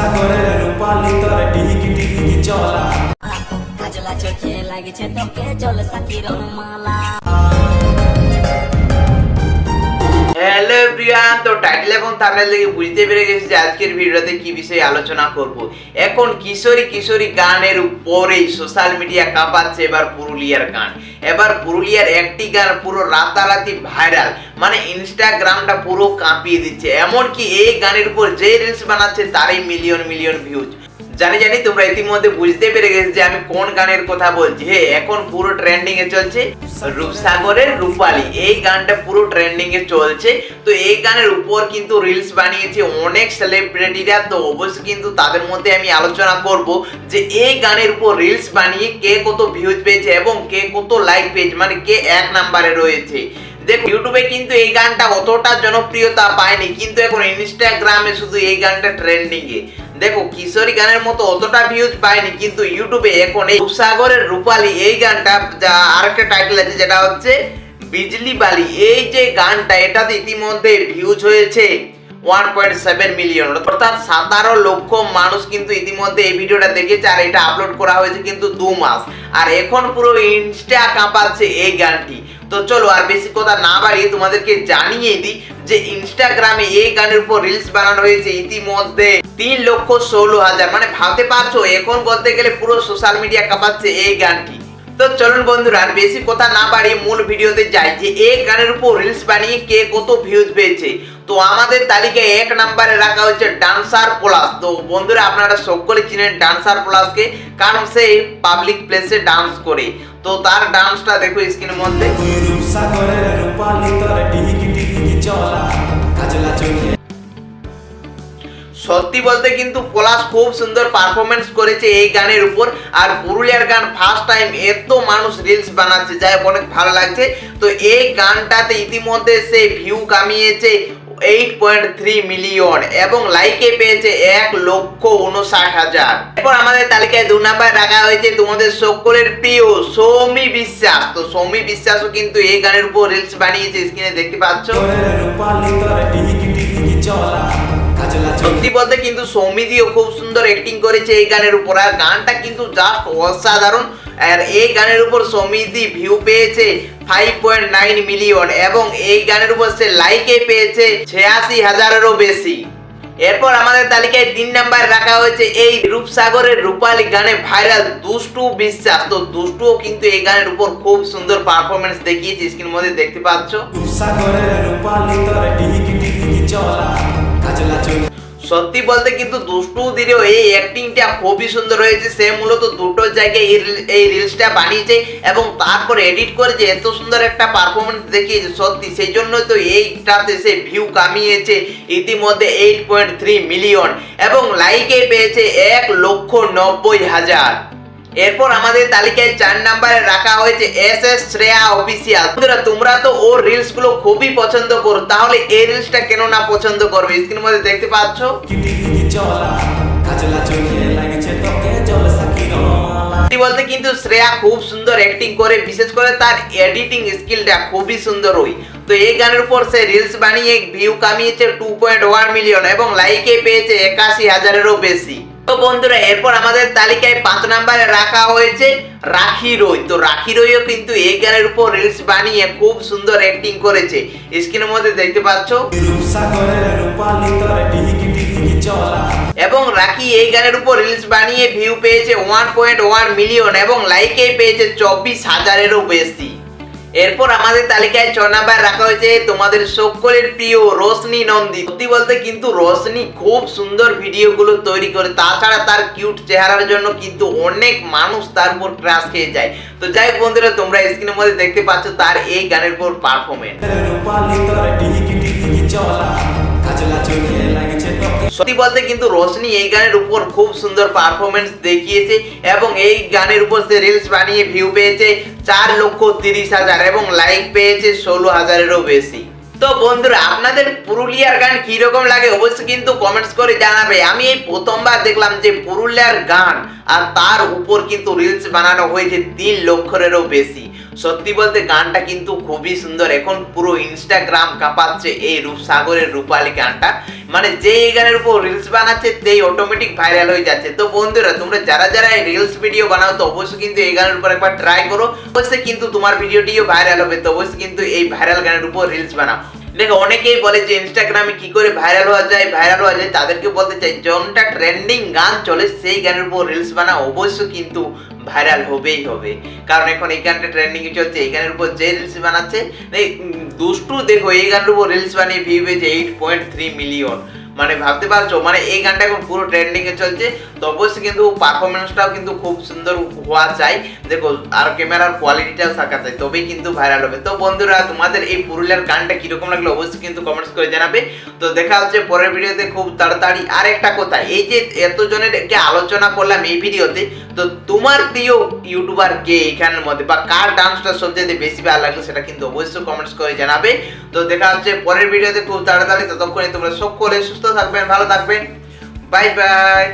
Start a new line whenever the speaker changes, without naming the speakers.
রূপসাগরের রূপালি তোর টিহিকি টিহিকি চলা।
কাজলা চোখে লাগছে তোকে জল সাকির মালা।
এভরিওয়ান তো টাইটেল এবং থাম্বনেল দেখে বুঝতে পেরে গেছি যে আজকের ভিডিওতে কি বিষয়ে আলোচনা করব। এখন কিশোরী কিশোরী গানের উপরেই সোশ্যাল মিডিয়া কাঁপাচ্ছে এবার পুরুলিয়ার গান। এবার পুরুলিয়ার একটি গান পুরো রাতারাতি ভাইরাল মানে ইনস্টাগ্রামটা পুরো কাঁপিয়ে দিচ্ছে। এমনকি এই গানের উপর যে রিলস বানাচ্ছে, তারই মিলিয়ন মিলিয়ন ভিউজ জানি জানি, তোমরা ইতিমধ্যে বুঝতে পেরে গেছো যে আমি কোন গানের কথা বলছি। হে, এখন পুরো ট্রেন্ডিং এ চলছে রূপসাগরের রূপালী। এই গানটা পুরো ট্রেন্ডিং এ চলছে। তো এই গানের উপর কিন্তু রিলস বানিয়েছে অনেক সেলিব্রিটিরা তো অবশ্যই কিন্তু তাদের মধ্যে আমি আলোচনা করব যে এই গানের উপর রিলস বানিয়ে কে কত ভিউজ পেয়েছে এবং কে কত লাইক পেয়েছে মানে কে এক নাম্বারে রয়েছে। দেখো ইউটিউবে কিন্তু এই গানটা অতটা জনপ্রিয়তা পায়নি, কিন্তু এখন ইনস্টাগ্রামে শুধু এই গানটা ট্রেন্ডিং এ দেখো, কিশোরী গানের মতো অতটা ভিউজ পায়নি কিন্তু ইউটিউবে এখন এই রূপসাগরের রূপালী এই গানটা যা আরেকটা টাইটেল আছে, যেটা হচ্ছে বিজলি বালি। এই যে গানটা, এটাতে ইতিমধ্যে ভিউজ হয়েছে ওয়ান পয়েন্ট সেভেন মিলিয়ন অর্থাৎ সাতারো লক্ষ মানুষ কিন্তু ইতিমধ্যে এই ভিডিওটা দেখেছে, আর এটা আপলোড করা হয়েছে কিন্তু দু মাস। আর এখন পুরো ইনস্টা কাঁপাচ্ছে এই গানটি। তো চলো আর বেশি কথা না বাড়িয়ে তোমাদেরকে জানিয়ে দিই যে ইনস্টাগ্রামে এই গানের উপর রিলস বানানো হয়েছে ইতিমধ্যে তিন লক্ষ ষোলো হাজার। মানে ভাবতে পারছ, এখন বলতে গেলে পুরো সোশ্যাল মিডিয়া কাঁপাচ্ছে এই গানটি। তো চলুন বন্ধুরা, আর বেশি কথা না বাড়িয়ে মূল ভিডিওতে যাই যে এই গানের উপর রিলস বানিয়ে কে কত ভিউজ পেয়েছে। তো আমাদের তালিকায় এক নাম্বারে রাখা হয়েছে ডান্সার প্লাস তো বন্ধুরা, আপনারা সকলে চিনেন ডান্সার প্লাসকে কারণ সে পাবলিক প্লেসে ডান্স করে। তো তার ডান্সটা দেখো স্ক্রিনের মধ্যে। সত্যি বলতে কিন্তু পলাশ খুব সুন্দর পারফরমেন্স করেছে এই গানের উপর। আর পুরুলিয়ার গান ফার্স্ট টাইম এত মানুষ রিলস বানাচ্ছে, যাই অনেক ভালো লাগছে। তো এই গানটাতে ইতিমধ্যে সে ভিউ কামিয়েছে এইট পয়েন্ট থ্রি মিলিয়ন এবং লাইকে পেয়েছে এক লক্ষ উনষাট হাজার। এরপর আমাদের তালিকায় দু নাম্বার রাখা হয়েছে তোমাদের সকলের প্রিয় সৌমি বিশ্বাস। তো সৌমি বিশ্বাসও কিন্তু এই গানের উপর রিলস বানিয়েছে স্ক্রিনে দেখতে পাচ্ছ। সত্যি বলতে কিন্তু সৌমিদিও খুব সুন্দর অ্যাক্টিং করেছে এই গানের উপর। আর গানটা কিন্তু জাস্ট অসাধারণ। আর এই গানের উপর সৌমিদি ভিউ পেয়েছে। ফাইভ পয়েন্ট নাইন মিলিয়ন এবং এই গানের উপর সে লাইকে পেয়েছে ছিয়াশি হাজারেরও বেশি। এরপর আমাদের তালিকায় তিন নাম্বার রাখা হয়েছে এই রূপসাগরের রূপালী গানে ভাইরাল দুষ্টু বিশ্বাস। তো দুষ্টুও কিন্তু এই গানের উপর খুব সুন্দর পারফরমেন্স দেখিয়েছে স্ক্রিনের মধ্যে দেখতে পাচ্ছ।
রূপসাগরের রূপালি তোর টিহিকি টিহিকি চলা, কাজলা চোখে
সত্যি বলতে কিন্তু দুষ্টু দিলেও এই অ্যাক্টিংটা খুবই সুন্দর হয়েছে। সে মূলত দুটো জায়গায় এই রিল- এই রিলসটা বানিয়েছে এবং তারপর এডিট করেছে এত সুন্দর একটা পারফরমেন্স দেখিয়েছে, সত্যি সেই জন্য তো এইটাতে সে ভিউ কামিয়েছে। ইতিমধ্যে এইট পয়েন্ট থ্রি মিলিয়ন এবং লাইকে পেয়েছে এক লক্ষ নব্বই হাজার। এরপর আমাদের তালিকায় চার নাম্বারে রাখা হয়েছে এস এস শ্রেয়া অফিসিয়াল। বন্ধুরা, তোমরা তো ওর রিলসগুলো খুবই পছন্দ করো। তাহলে এই রিলসটা কেন না পছন্দ করবে? স্ক্রিনের মধ্যে দেখতে পাচ্ছ? বলতে কিন্তু শ্রেয়া খুব সুন্দর অ্যাক্টিং করে, বিশেষ করে তার এডিটিং স্কিলটা খুবই সুন্দর ওই। তো এই গানের উপর সে রিলস বানিয়ে ভিউ কামিয়েছে টু পয়েন্ট ওয়ান মিলিয়ন এবং লাইকে পেয়েছে একাশি হাজারেরও বেশি। তো বন্ধুরা, এরপর আমাদের তালিকায় পাঁচ নাম্বারে রাখা হয়েছে রাখি রই। তো রাখি রইও কিন্তু এই গানের উপর রিলস বানিয়ে খুব সুন্দর অ্যাক্টিং করেছে। স্ক্রিনের মধ্যে দেখতে পাচ্ছ? এবং রাখি এই গানের উপর রিলস বানিয়ে ভিউ পেয়েছে ওয়ান পয়েন্ট ওয়ান মিলিয়ন এবং লাইকে পেয়েছে চব্বিশ হাজারেরও বেশি। এরপর আমাদের তালিকায় ছ নাম্বার রাখা হয়েছে তোমাদের সকলের প্রিয় রোশনি নন্দী। সত্যি বলতে কিন্তু রোশনি খুব সুন্দর ভিডিওগুলো তৈরি করে, তাছাড়া তার কিউট চেহারার জন্য কিন্তু অনেক মানুষ তার উপর ক্রাশ খেয়ে যায়। তো যাই হোক বন্ধুরা, তোমরা স্ক্রিনের মধ্যে দেখতে পাচ্ছ তার এই গানের উপর পারফরমেন্স সত্যি বলতে কিন্তু রোশনি এই গানের উপর খুব সুন্দর পারফরমেন্স দেখিয়েছে এবং এই গানের উপর সে রিলস বানিয়ে ভিউ পেয়েছে চার লক্ষ তিরিশ হাজার এবং লাইক পেয়েছে ষোলো হাজারেরও বেশি। তো বন্ধুরা, আপনাদের পুরুলিয়ার গান কীরকম লাগে অবশ্যই কিন্তু কমেন্টস করে জানাবে। আমি এই প্রথমবার দেখলাম যে পুরুলিয়ার গান আর তার উপর কিন্তু রিলস বানানো হয়েছে তিন লক্ষেরও বেশি। সত্যি বলতে গানটা কিন্তু খুবই সুন্দর। এখন পুরো ইনস্টাগ্রাম কাঁপাচ্ছে এই রূপসাগরের রূপালী গানটা। মানে যে এই গানের উপর রিলস বানাচ্ছে, তেই অটোমেটিক ভাইরাল হয়ে যাচ্ছে। তো বন্ধুরা, তোমরা যারা যারা এই রিলস ভিডিও বানাও, তো অবশ্যই কিন্তু এই গানের উপর একবার ট্রাই করো। অবশ্যই কিন্তু তোমার ভিডিওটিও ভাইরাল হবে, তো অবশ্যই কিন্তু এই ভাইরাল গানের উপর রিলস বানাও। দেখো, অনেকেই বলে যে ইনস্টাগ্রামে কি করে ভাইরাল হওয়া যায় ভাইরাল হওয়া যায়, তাদেরকে বলতে চাই যোনটা ট্রেন্ডিং গান চলে, সেই গানের উপর রিলস বানা অবশ্যই কিন্তু ভাইরাল হবেই হবে। কারণ এখন এই গানটা ট্রেন্ডিং চলছে, এই গানের উপর যে রিলস বানাচ্ছে দুষ্টু দেখো, এই গানের উপর রিলস বানিয়ে ভিউ পেয়েছে এইট পয়েন্ট থ্রি মিলিয়ন মানে ভাবতে পারছ? মানে এই গানটা এখন পুরো ট্রেন্ডিং এ চলছে। তো অবশ্যই কিন্তু পারফরমেন্সটাও কিন্তু খুব সুন্দর হওয়া চাই। দেখো, আর ক্যামেরার কোয়ালিটিটাও থাকা চাই, তবেই কিন্তু ভাইরাল হবে। তো বন্ধুরা, তোমাদের এই পুরুলিয়ার গানটা কীরকম লাগল অবশ্যই কিন্তু কমেন্টস করে জানাবে। তো দেখা হচ্ছে পরের ভিডিওতে খুব তাড়াতাড়ি আর একটা কথা। এই যে এতজনের কে আলোচনা করলাম এই ভিডিওতে, তো তোমার প্রিয় ইউটিউবার কে এখানের মধ্যে বা কার ডান্সটা সবচেয়ে বেশি ভালো লাগল সেটা কিন্তু অবশ্যই কমেন্টস করে জানাবে। তো দেখা হচ্ছে পরের ভিডিওতে খুব তাড়াতাড়ি, ততক্ষণে তোমরা সব সকলে সুস্থ থাকবেন ভালো থাকবেন। Bye bye